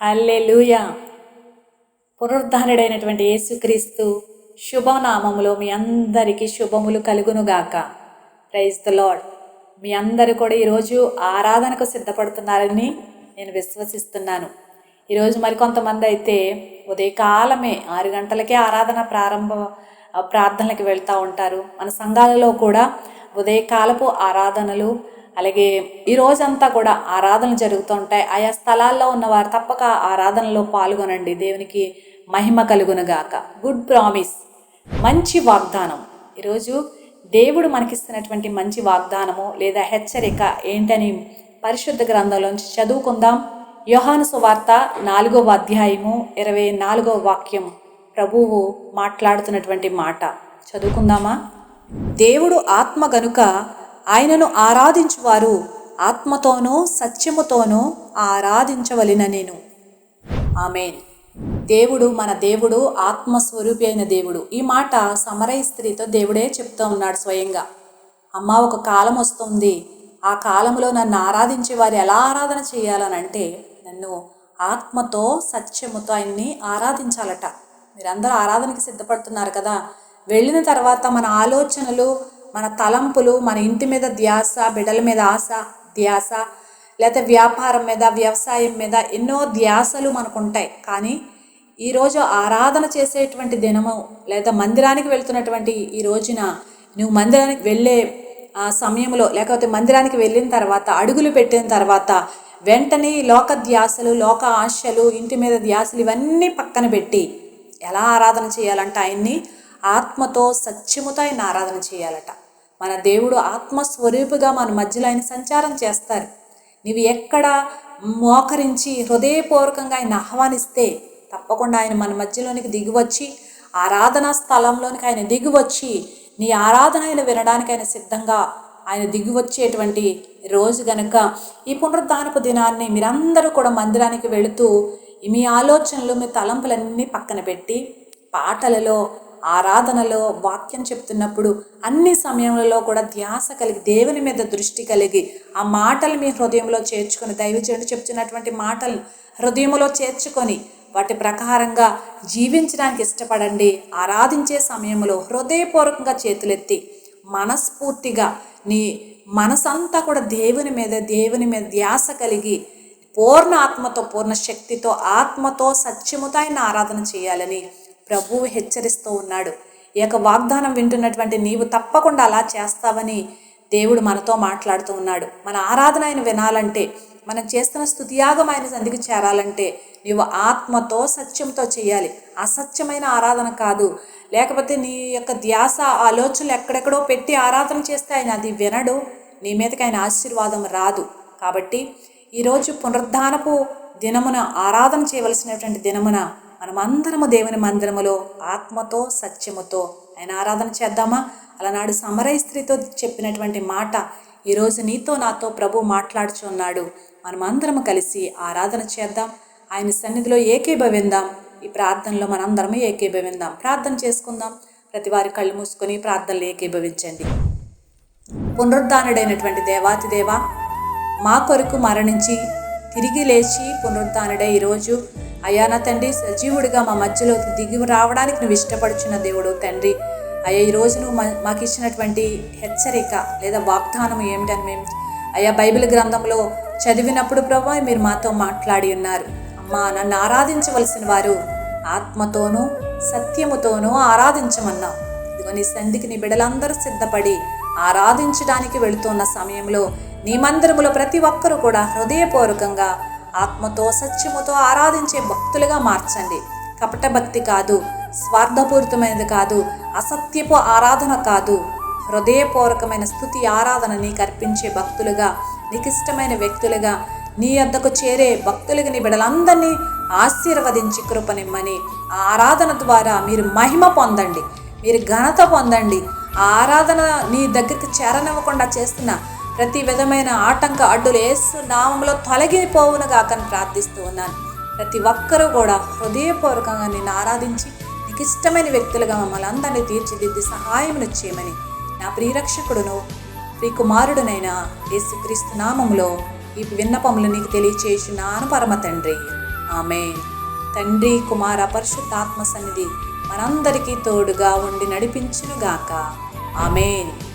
హల్లెలూయా. పునరుద్ధానుడైనటువంటి యేసుక్రీస్తు శుభనామములో మీ అందరికీ శుభములు కలుగునుగాక. ప్రైజ్ ద లాడ్ మీ అందరూ కూడా ఈరోజు ఆరాధనకు సిద్ధపడుతున్నారని నేను విశ్వసిస్తున్నాను. ఈరోజు మరికొంతమంది అయితే ఉదయకాలమే ఆరు గంటలకే ఆరాధన ప్రారంభ ప్రార్థనలకు వెళ్తూ ఉంటారు. మన సంఘాలలో కూడా ఉదయకాలపు ఆరాధనలు అలాగే ఈ రోజంతా కూడా ఆరాధనలు జరుగుతూ ఉంటాయి ఆయా స్థలాల్లో ఉన్నవారు తప్పక ఆరాధనలో పాల్గొనండి. దేవునికి మహిమ కలుగునుగాక. గుడ్ ప్రామిస్ మంచి వాగ్దానం. ఈరోజు దేవుడు మనకిస్తున్నటువంటి మంచి వాగ్దానము లేదా హెచ్చరిక ఏంటని పరిశుద్ధ గ్రంథంలోంచి చదువుకుందాం. యోహాను సువార్త నాలుగవ అధ్యాయము ఇరవై నాలుగవ వాక్యం. ప్రభువు మాట్లాడుతున్నటువంటి మాట. చదువుకుందామా? దేవుడు ఆత్మ గనుక ఆయనను ఆరాధించువారు. ఆత్మతోనూ సత్యముతోనూ ఆరాధించవలిన నేను. ఆమెన్. దేవుడు మన దేవుడు ఆత్మస్వరూపి అయిన దేవుడు. ఈ మాట సమరయ స్త్రీతో దేవుడే చెప్తూ ఉన్నాడు స్వయంగా. అమ్మ ఒక కాలం వస్తుంది. ఆ కాలంలో నన్ను ఆరాధించే వారు ఎలా ఆరాధన చేయాలనంటే నన్ను ఆత్మతో సత్యముతో ఆయన్ని ఆరాధించాలట. మీరందరూ ఆరాధనకి సిద్ధపడుతున్నారు కదా. వెళ్ళిన తర్వాత మన ఆలోచనలు మన తలంపులు మన ఇంటి మీద ధ్యాస బిడ్డల మీద ఆశ ధ్యాస లేకపోతే వ్యాపారం మీద వ్యవసాయం మీద ఎన్నో ధ్యాసలు మనకు ఉంటాయి కానీ ఈరోజు ఆరాధన చేసేటువంటి దినము లేదా మందిరానికి వెళ్తున్నటువంటి ఈ రోజున నువ్వు మందిరానికి వెళ్ళే ఆ సమయంలో లేకపోతే మందిరానికి వెళ్ళిన తర్వాత అడుగులు పెట్టిన తర్వాత వెంటనే లోక ధ్యాసలు లోక ఆశలు ఇంటి మీద ధ్యాసలు ఇవన్నీ పక్కన పెట్టి ఎలా ఆరాధన చేయాలంట ఆయన్ని ఆత్మతో సత్యముతో ఆయన ఆరాధన చేయాలట. మన దేవుడు ఆత్మస్వరూపుగా మన మధ్యలో ఆయన సంచారం చేస్తారు. నీవు ఎక్కడ మోకరించి హృదయపూర్వకంగా ఆయన ఆహ్వానిస్తే తప్పకుండా ఆయన మన మధ్యలోనికి దిగివచ్చి ఆరాధనా స్థలంలోనికి ఆయన దిగివచ్చి నీ ఆరాధన ఆయన వినడానికి ఆయన సిద్ధంగా ఆయన దిగివచ్చేటువంటి రోజు గనుక ఈ పునరుద్ధానపు దినాన్ని మీరందరూ కూడా మందిరానికి వెళుతూ మీ ఆలోచనలు మీ తలంపులన్నీ పక్కన పెట్టి పాటలలో ఆరాధనలో వాక్యం చెప్తున్నప్పుడు అన్ని సమయంలో కూడా ధ్యాస కలిగి దేవుని మీద దృష్టి కలిగి ఆ మాటలు మీ హృదయంలో చేర్చుకొని దైవజనుడు చెప్తున్నటువంటి మాటలు హృదయంలో చేర్చుకొని వాటి ప్రకారంగా జీవించడానికి ఇష్టపడండి. ఆరాధించే సమయంలో హృదయపూర్వకంగా చేతులెత్తి మనస్ఫూర్తిగా నీ మనసంతా కూడా దేవుని మీద దేవుని మీద ధ్యాస కలిగి పూర్ణ ఆత్మతో పూర్ణ శక్తితో ఆత్మతో సత్యముతో ఆయన ఆరాధన చేయాలని ప్రభువు హెచ్చరిస్తూ ఉన్నాడు. ఈ యొక్క వాగ్దానం వింటున్నటువంటి నీవు తప్పకుండా అలా చేస్తావని దేవుడు మనతో మాట్లాడుతూ ఉన్నాడు. మన ఆరాధన ఆయన వినాలంటే మనం చేస్తున్న స్తుతియాగం ఆయన సంధికి చేరాలంటే నీవు ఆత్మతో సత్యంతో చేయాలి. అసత్యమైన ఆరాధన కాదు. లేకపోతే నీ యొక్క ధ్యాస ఆలోచనలు ఎక్కడెక్కడో పెట్టి ఆరాధన చేస్తే ఆయన అది వినడు. నీ మీదకి ఆయన ఆశీర్వాదం రాదు. కాబట్టి ఈరోజు పునరుద్ధానపు దినమున ఆరాధన చేయవలసినటువంటి దినమున మనమందరము దేవుని మందిరములో ఆత్మతో సత్యముతో ఆయన ఆరాధన చేద్దామా? అలనాడు సమరయ స్త్రీతో చెప్పినటువంటి మాట ఈరోజు నీతో నాతో ప్రభు మాట్లాడుచున్నాడు. మనమందరము కలిసి ఆరాధన చేద్దాం. ఆయన సన్నిధిలో ఏకీభవిందాం. ఈ ప్రార్థనలో మనందరము ఏకీభవిందాం. ప్రార్థన చేసుకుందాం. ప్రతి వారి కళ్ళు మూసుకొని ప్రార్థనలు ఏకీభవించండి. పునరుద్ధానుడైనటువంటి దేవాతిదేవ మా కొరకు మరణించి తిరిగి లేచి పునరుద్ధానుడే ఈరోజు అయ్యా నా తండ్రి సజీవుడిగా మా మధ్యలో దిగి రావడానికి నువ్వు ఇష్టపడుచున్న దేవుడు తండ్రి. అయ్యా ఈరోజు నువ్వు మా- మాకు ఇచ్చినటువంటి హెచ్చరిక లేదా వాగ్దానం ఏమిటని మేము అయ్యా బైబిల్ గ్రంథంలో చదివినప్పుడు ప్రభా మీరు మాతో మాట్లాడి ఉన్నారు. అమ్మా నన్ను ఆరాధించవలసిన వారు ఆత్మతోనూ సత్యముతోనూ ఆరాధించమన్నా ఇదిగో నీ సంధికి నీ బిడ్డలందరూ సిద్ధపడి ఆరాధించడానికి వెళుతున్న సమయంలో నీ మందిరములో ప్రతి ఒక్కరూ కూడా హృదయపూర్వకంగా ఆత్మతో సత్యముతో ఆరాధించే భక్తులుగా మార్చండి. కపట భక్తి కాదు స్వార్థపూరితమైనది కాదు అసత్యపు ఆరాధన కాదు. హృదయపూర్వకమైన స్థుతి ఆరాధన నీకు అర్పించే భక్తులుగా నికిష్టమైన వ్యక్తులుగా నీ వద్దకు చేరే భక్తులకి నీ బిడలందరినీ ఆశీర్వదించి కృపనిమ్మని ఆరాధన ద్వారా మీరు మహిమ పొందండి. మీరు ఘనత పొందండి. ఆ ఆరాధన నీ దగ్గరికి చేరనివ్వకుండా చేస్తున్న ప్రతి విధమైన ఆటంక అడ్డులు ఏసు నామంలో తొలగిపోవును కాకని ప్రార్థిస్తూ ఉన్నాను. ప్రతి ఒక్కరూ కూడా హృదయపూర్వకంగా నిన్ను ఆరాధించి నీకు ఇష్టమైన వ్యక్తులుగా మమ్మల్ని అందరినీ తీర్చిదిద్ది సహాయం చేయమని నా ప్రియరక్షకుడును ప్రియకుమారుడునైన యేసుక్రీస్తు నామంలో ఈ విన్నపములు నీకు తెలియచేసినాను పరమ తండ్రి. ఆమెన్. తండ్రి కుమార పరిశుద్ధాత్మ సన్నిధి మనందరికీ తోడుగా ఉండి నడిపించునుగాక ఆమెన్.